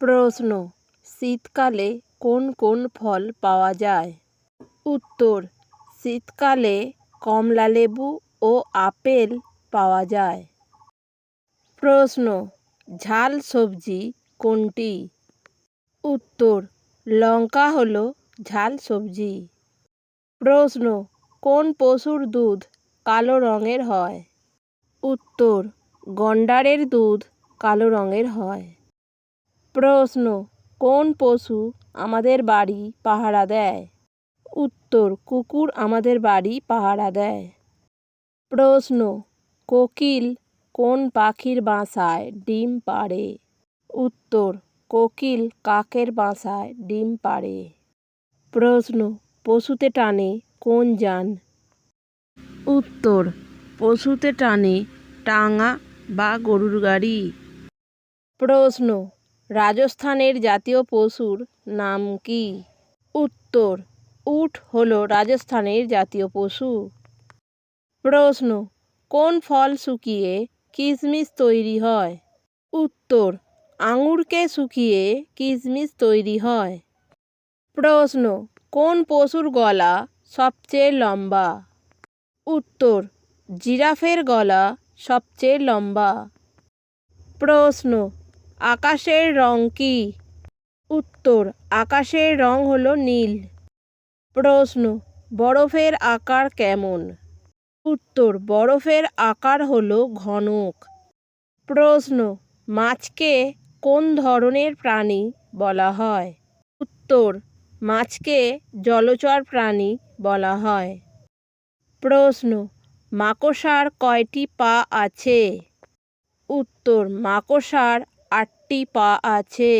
প্রশ্ন, শীতকালে কোন কোন ফল পাওয়া যায়? উত্তর, শীতকালে কমলালেবু ও আপেল পাওয়া যায়। প্রশ্ন, ঝাল সবজি কোনটি? উত্তর, লঙ্কা হল ঝাল সবজি। প্রশ্ন, কোন পশুর দুধ কালো রঙের হয়? উত্তর, গন্ডারের দুধ কালো রঙের হয়। প্রশ্ন, কোন পশু আমাদের বাড়ি পাহারা দেয়? উত্তর, কুকুর আমাদের বাড়ি পাহারা দেয়। প্রশ্ন, কোকিল কোন পাখির বাসায় ডিম পাড়ে? উত্তর, কোকিল কাকের বাসায় ডিম পাড়ে। প্রশ্ন, পশুতে টানে কোন যান? উত্তর, পশুতে টানে টাঙা বা গরুর গাড়ি। প্রশ্ন রাজস্থানের জাতীয় পশুর নাম কি? উত্তর, উট হলো রাজস্থানের জাতীয় পশু। প্রশ্ন, কোন ফল শুকিয়ে কিশমিশ তৈরি হয়? উত্তর, আঙুরকে শুকিয়ে কিশমিশ তৈরি হয়। প্রশ্ন, কোন পশুর গলা সবচেয়ে লম্বা? উত্তর, জিরাফের গলা সবচেয়ে লম্বা। প্রশ্ন আকাশের রং কী? উত্তর, আকাশের রং হলো নীল। প্রশ্ন, বরফের আকার কেমন? উত্তর, বরফের আকার হলো ঘনক। প্রশ্ন, মাছকে কোন ধরনের প্রাণী বলা হয়? উত্তর, মাছকে জলচর প্রাণী বলা হয়। প্রশ্ন, মাকড়সার কয়টি পা আছে? উত্তর, মাকড়সার আটটি পা আছে।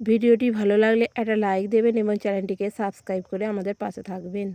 ভিডিওটি ভালো লাগলে একটা লাইক দেবেন এবং চ্যানেলটিকে সাবস্ক্রাইব করে আমাদের পাশে থাকবেন।